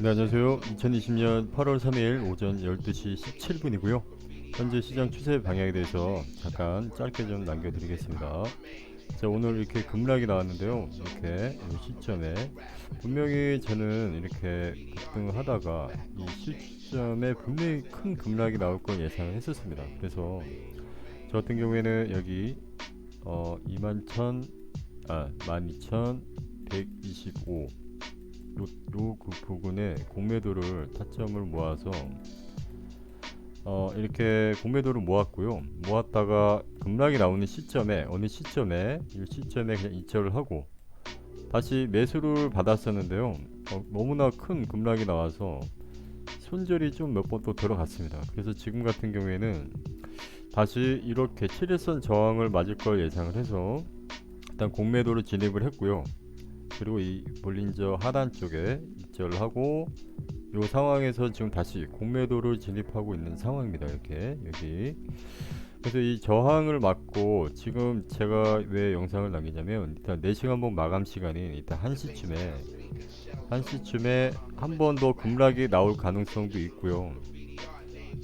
네, 안녕하세요. 2020년 8월 3일 오전 12시 17분이고요. 현재 시장 추세 방향에 대해서 잠깐 짧게 좀 남겨드리겠습니다. 자, 오늘 이렇게 급락이 나왔는데요. 이렇게 이 시점에 분명히 저는 이렇게 급등을 하다가 이 시점에 분명히 큰 급락이 나올 걸 예상을 했었습니다. 그래서 저 같은 경우에는 여기 어, 21,000, 아, 12,125 요, 요그 부분에 공매도를 타점을 모아서 어, 이렇게 공매도를 모았고요. 모았다가 급락이 나오는 시점에 어느 시점에 이 시점에 그냥 이체를 하고 다시 매수를 받았었는데요. 어, 너무나 큰 급락이 나와서 손절이 좀 몇 번 또 들어갔습니다. 그래서 지금 같은 경우에는 다시 이렇게 7일선 저항을 맞을 걸 예상을 해서 일단 공매도를 진입을 했고요. 그리고 이 볼린저 하단 쪽에 입절을 하고 이 상황에서 지금 다시 공매도를 진입하고 있는 상황입니다. 이렇게 여기 그래서 이 저항을 막고 지금 제가 왜 영상을 남기냐면 일단 4시간 본 마감 시간이 일단 1시쯤에 1시쯤에 한 번 더 급락이 나올 가능성도 있고요.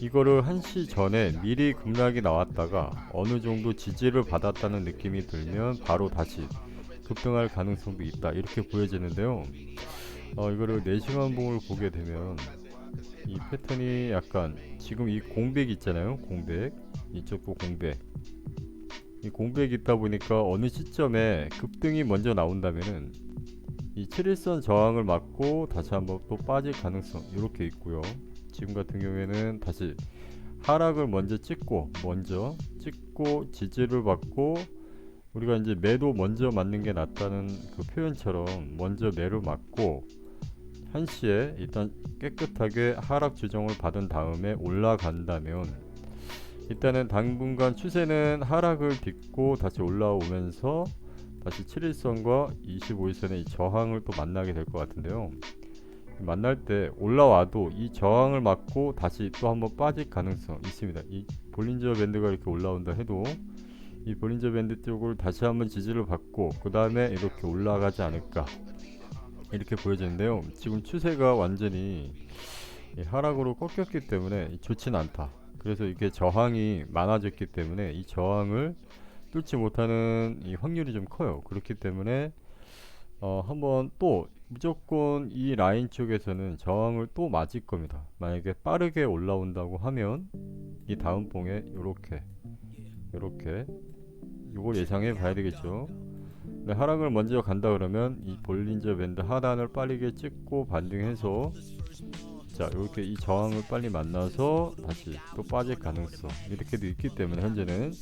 이거를 1시 전에 미리 급락이 나왔다가 어느 정도 지지를 받았다는 느낌이 들면 바로 다시 급등할 가능성도 있다. 이렇게 보여지는데요. 어, 이거를 4시간 봉을 보게 되면 이 패턴이 약간 지금 이 공백 있잖아요. 공백. 이쪽도 공백. 이 공백이 있다 보니까 어느 시점에 급등이 먼저 나온다면은 이 7일선 저항을 맞고 다시 한번 또 빠질 가능성 이렇게 있고요. 지금 같은 경우에는 다시 하락을 먼저 찍고 먼저 찍고 지지를 받고 우리가 이제 매도 먼저 맞는 게 낫다는 그 표현처럼 먼저 매를 맞고 1시에 일단 깨끗하게 하락 조정을 받은 다음에 올라간다면 일단은 당분간 추세는 하락을 딛고 다시 올라오면서 다시 7일선과 25일선의 이 저항을 또 만나게 될 것 같은데요. 만날 때 올라와도 이 저항을 맞고 다시 또 한번 빠질 가능성 있습니다. 이 볼린저 밴드가 이렇게 올라온다 해도 이 볼린저 밴드 쪽을 다시 한번 지지를 받고 그 다음에 이렇게 올라가지 않을까 이렇게 보여지는데요. 지금 추세가 완전히 이 하락으로 꺾였기 때문에 좋진 않다. 그래서 이게 저항이 많아졌기 때문에 이 저항을 뚫지 못하는 이 확률이 좀 커요. 그렇기 때문에 어 한번 또 무조건 이 라인 쪽에서는 저항을 또 맞을 겁니다. 만약에 빠르게 올라온다고 하면 이 다음 봉에 이렇게 이렇게 이걸 예상해 봐야 되겠죠. 네, 하락을 먼저 간다 그러면 이 볼린저 밴드 하단을 빠르게 찍고 반등해서 자 이렇게 이 저항을 빨리 만나서 다시 또 빠질 가능성 이렇게도 있기 때문에 현재는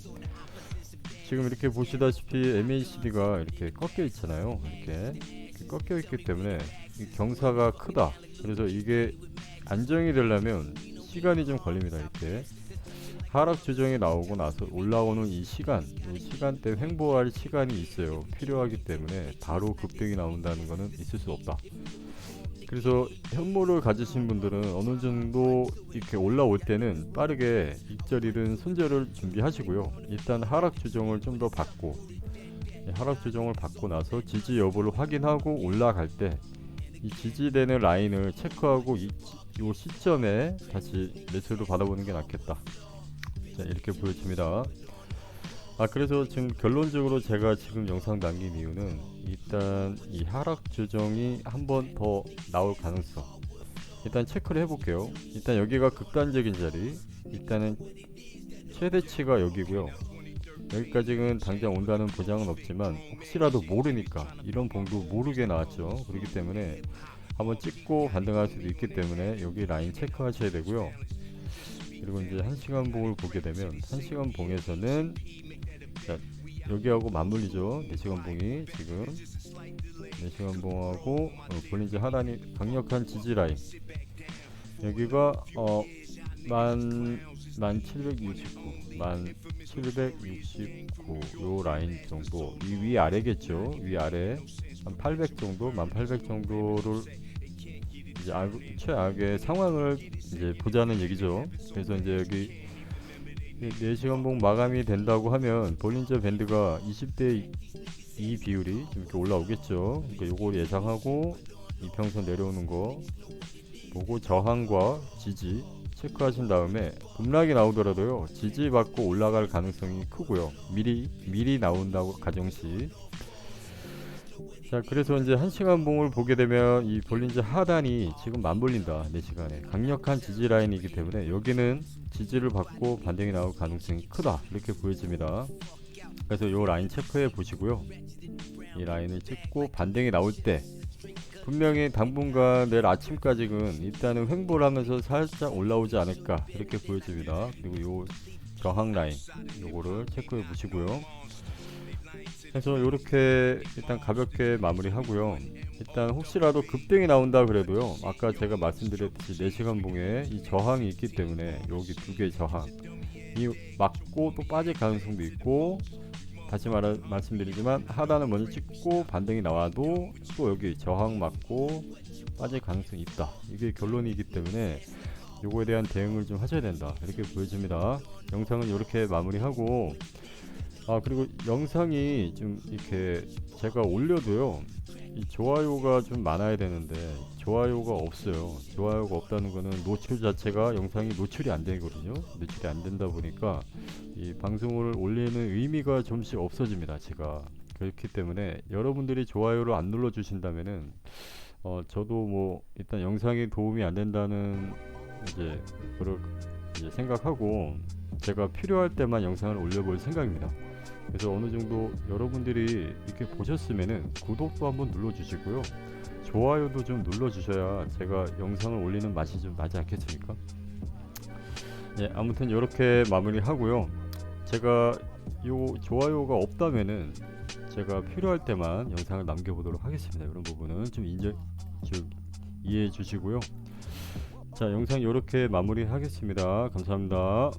지금 이렇게 보시다시피 MACD가 이렇게 꺾여 있잖아요. 이렇게, 이렇게 꺾여 있기 때문에 이 경사가 크다. 그래서 이게 안정이 되려면 시간이 좀 걸립니다. 이렇게 하락 조정이 나오고 나서 올라오는 이 시간, 이 시간대 횡보할 시간이 있어요. 필요하기 때문에 바로 급등이 나온다는 것은 있을 수 없다. 그래서 현모를 가지신 분들은 어느 정도 이렇게 올라올 때는 빠르게 입절이든 손절을 준비하시고요. 일단 하락 조정을 좀 더 받고 이 하락 조정을 받고 나서 지지 여부를 확인하고 올라갈 때 이 지지되는 라인을 체크하고 이, 이 시점에 다시 매수를 받아보는 게 낫겠다. 자, 이렇게 보여집니다. 아 그래서 지금 결론적으로 제가 지금 영상 남긴 이유는 일단 이 하락 조정이 한 번 더 나올 가능성 일단 체크를 해볼게요. 일단 여기가 극단적인 자리 일단은 최대치가 여기고요. 여기까지는 당장 온다는 보장은 없지만 혹시라도 모르니까 이런 봉도 모르게 나왔죠. 그렇기 때문에 한번 찍고 반등할 수도 있기 때문에 여기 라인 체크하셔야 되고요. 그리고 이제 1시간 봉을 보게 되면 1시간 봉에서는 자, 여기하고 맞물리죠. 4시간 봉이 지금 4시간 봉하고 어, 볼린저 하단이 강력한 지지 라인 여기가 어, 만, 만 769, 만 769, 요 라인 정도, 이 위아래겠죠. 위아래, 한 800 정도, 만 800 정도를 이제 악, 최악의 상황을 이제 보자는 얘기죠. 그래서 이제 여기 4시간 봉 마감이 된다고 하면 볼린저 밴드가 20대 2 비율이 좀 이렇게 올라오겠죠. 그러니까 요걸 예상하고 이평선 내려오는 거 보고 저항과 지지 체크하신 다음에 급락이 나오더라도요 지지받고 올라갈 가능성이 크고요 미리 미리 나온다고 가정시 자 그래서 이제 한 시간 봉을 보게 되면 이 볼린저 하단이 지금 맞물린다 4시간에. 강력한 지지 라인이기 때문에 여기는 지지를 받고 반등이 나올 가능성이 크다 이렇게 보여집니다. 그래서 요 라인 체크해 보시고요. 이 라인을 찍고 반등이 나올 때 분명히 당분간 내일 아침까지는 일단은 횡보를 하면서 살짝 올라오지 않을까 이렇게 보여집니다. 그리고 요 저항 라인 요거를 체크해 보시고요 그래서 이렇게 일단 가볍게 마무리하고요. 일단 혹시라도 급등이 나온다 그래도요. 아까 제가 말씀드렸듯이 4시간 봉에 이 저항이 있기 때문에 여기 두 개의 저항 이 맞고 또 빠질 가능성도 있고 다시 말하, 말씀드리지만 하단을 먼저 찍고 반등이 나와도 또 여기 저항 맞고 빠질 가능성이 있다. 이게 결론이기 때문에 요거에 대한 대응을 좀 하셔야 된다. 이렇게 보여집니다. 영상은 이렇게 마무리하고 아 그리고 영상이 좀 이렇게 제가 올려도요 이 좋아요가 좀 많아야 되는데 좋아요가 없어요. 좋아요가 없다는 거는 노출 자체가 영상이 노출이 안 되거든요. 노출이 안 된다 보니까 이 방송을 올리는 의미가 좀씩 없어집니다 제가. 그렇기 때문에 여러분들이 좋아요를 안 눌러 주신다면은 어 저도 뭐 일단 영상이 도움이 안 된다는 이제 그런 이제 생각하고 제가 필요할 때만 영상을 올려볼 생각입니다. 그래서 어느 정도 여러분들이 이렇게 보셨으면은 구독도 한번 눌러주시고요. 좋아요도 좀 눌러주셔야 제가 영상을 올리는 맛이 좀 나지 않겠습니까? 예, 아무튼 이렇게 마무리하고요. 제가 요 좋아요가 없다면은 제가 필요할 때만 영상을 남겨보도록 하겠습니다. 이런 부분은 좀 인정, 좀 이해해 주시고요. 자, 영상 이렇게 마무리하겠습니다. 감사합니다.